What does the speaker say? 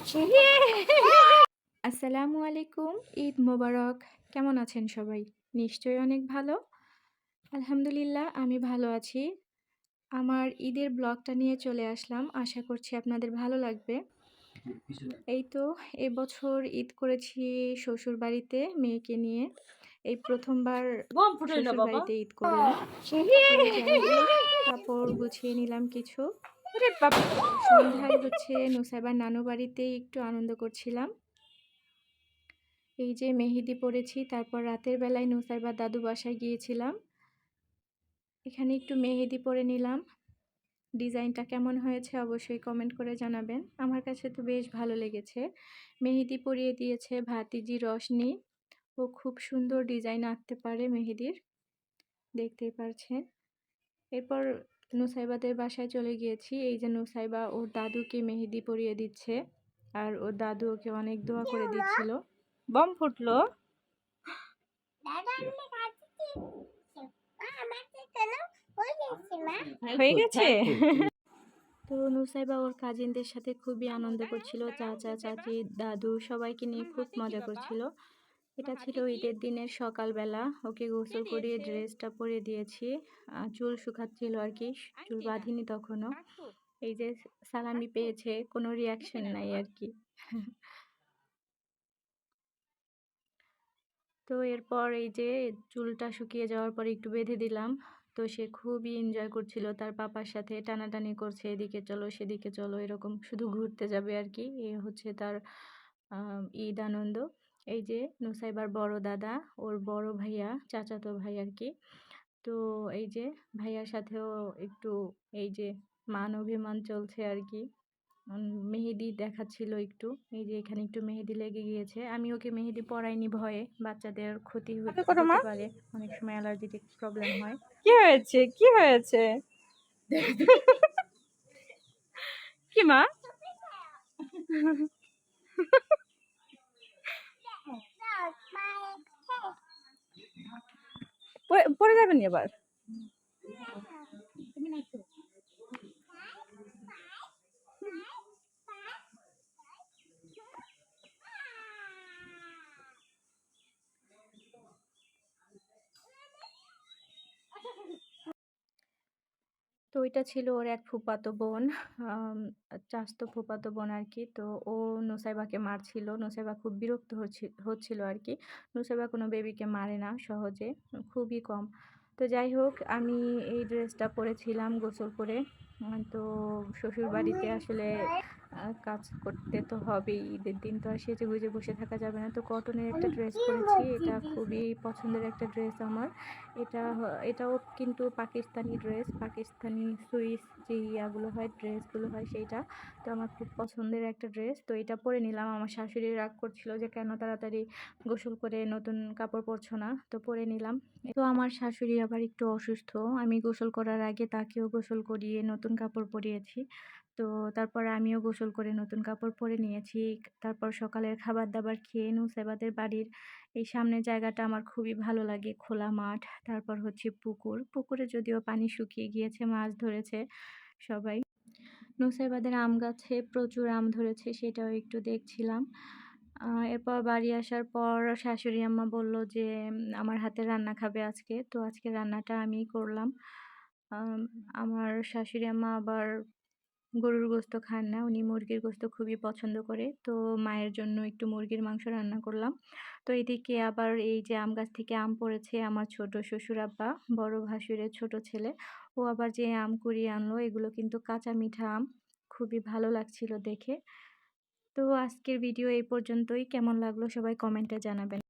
আসসালামু আলাইকুম ঈদ মোবারক। কেমন আছেন সবাই? নিশ্চয়ই অনেক ভালো। আলহামদুলিল্লাহ আমি ভালো আছি। আমার ঈদের ব্লগটা নিয়ে চলে আসলাম। আশা করছি আপনাদের ভালো লাগবে। এই তো এবছর ঈদ করেছি শ্বশুর বাড়িতে মেয়েকে নিয়ে। এই প্রথমবার শ্বশুর বাড়িতে ঈদ করলাম। কাপড় গুছিয়ে নিলাম কিছু। বাবা সন্ধ্যায় হচ্ছে নুসাইবার নানু বাড়িতে একটু আনন্দ করছিলাম। এই যে মেহেদি পরেছি, তারপর রাতের বেলায় নুসাইবার দাদু বাসায় গিয়েছিলাম। এখানে একটু মেহেদি পরে নিলাম। ডিজাইনটা কেমন হয়েছে অবশ্যই কমেন্ট করে জানাবেন। আমার কাছে তো বেশ ভালো লেগেছে। মেহেদি পরিয়ে দিয়েছে ভাতিজি রশনি। ও খুব সুন্দর ডিজাইন আঁকতে পারে মেহেদির। দেখতেই পারছেন। এরপর নুসাইবাদের বাসায় চলে গিয়েছি। এই যে নুসাইবা ওর দাদুকে মেহেদি পরিয়ে দিচ্ছে আর ওর দাদু ওকে অনেক দোয়া করে দিচ্ছিল। বম ফুটলো। হয়ে গেছে তো নুসাইবা ওর কাজিনদের সাথে খুবই আনন্দ করছিল। চাচা চাচি দাদু সবাইকে নিয়ে খুব মজা করছিল। এটা ছিল ঈদের দিনের সকালবেলা। ওকে গোসল করিয়ে ড্রেসটা পরিয়ে দিয়েছি। চুল শুকাচ্ছিল আর কি। চুল বাঁধিনি তখনও। এই যে সালামি পেয়েছে কোনো রিয়াকশন নাই আর কি। তো এরপর এই যে চুলটা শুকিয়ে যাওয়ার পর একটু বেঁধে দিলাম। তো সে খুবই এনজয় করছিল। তার পাপার সাথে টানাটানি করছে এদিকে চলো সেদিকে চলো। এরকম শুধু ঘুরতে যাবে আর কি। এ হচ্ছে তার ঈদ আনন্দ। এই যে নুসাইবার বড় দাদা ওর বড় ভাইয়া চাচাতো ভাই আর কি তো এই যে ভাইয়ার সাথেও একটু এই যে মান অভিমান চলছে আর কি মেহেদি দেখাচ্ছিল একটু। এই যে এখানে একটু মেহেদি লেগে গিয়েছে। আমি ওকে মেহেদি পরাইনি ভয়ে। বাচ্চাদের ক্ষতি হতে পারে। অনেক সময় অ্যালার্জিটিক প্রবলেম হয়। কি হয়েছে? কি হয়েছে? কি মা? পড়ে- পড়ে যাবেন এবার তো ওইটা ছিল ওর এক ফুপাতো বোন। চাস্তো ফুপাতো বোন আর কি তো ও নুসাইবাকে মারছিল। নুসাইবা খুব বিরক্ত হচ্ছি- হচ্ছিল আর কি নুসাইবা কোনো বেবিকে মারে না সহজে খুবই কম। তো যাই হোক আমি এই ড্রেসটা পরেছিলাম গোসল করে। তো শ্বশুর বাড়িতে আসলে কাজ করতে তো হবেই। ঈদের দিন তো আর সেজে গুজে বসে থাকা যাবে না। তো কটনের একটা ড্রেস পরেছি। এটা খুবই পছন্দের একটা ড্রেস আমার। এটা এটাও কিন্তু পাকিস্তানি ড্রেস পাকিস্তানি সুইস যে ইয়াগুলো হয় ড্রেসগুলো হয় সেইটা। তো আমার খুব পছন্দের একটা ড্রেস তো এটা পরে নিলাম। আমার শাশুড়ি রাগ করছিল যে কেন তাড়াতাড়ি গোসল করে নতুন কাপড় পরছো না? তো পরে নিলাম। তো আমার শাশুড়ি আবার একটু অসুস্থ। আমি গোসল করার আগে তাকেও গোসল করিয়ে নতুন কাপড় পরিয়েছি। তো তারপরে আমিও গোসল করে নতুন কাপড় পরে নিয়েছি। তারপর সকালের খাবার দাবার খেয়ে নুসেবাদের বাড়ির এই সামনের জায়গাটা আমার খুবই ভালো লাগে, খোলা মাঠ। তারপর হচ্ছে পুকুর। পুকুরে যদিও পানি শুকিয়ে গিয়েছে, মাছ ধরেছে সবাই। নুসাইবাদের আম গাছে প্রচুর আম ধরেছে, সেটাও একটু দেখছিলাম। এরপর বাড়ি আসার পর শাশুড়ি আম্মা বলল যে, আমার হাতে রান্না খাবে আজকে। তো আজকে রান্নাটা আমিই করলাম। আমার শাশুড়ি আম্মা আবার গরুর গোস্ত খান না। উনি মুরগির গোস্ত খুবই পছন্দ করে। তো মায়ের জন্য একটু মুরগির মাংস রান্না করলাম। তো এদিকে আবার এই যে আম গাছ থেকে আম পড়েছে আমার ছোট শ্বশুর আব্বা, বড় ভাসুরের ছোট ছেলে। ও আবার যে আম কুড়িয়ে আনলো, এগুলো কিন্তু কাঁচা মিঠা আম। খুবই ভালো লাগছিল দেখে। তো আজকের ভিডিও এই পর্যন্তই। কেমন লাগল সবাই কমেন্টে জানাবেন।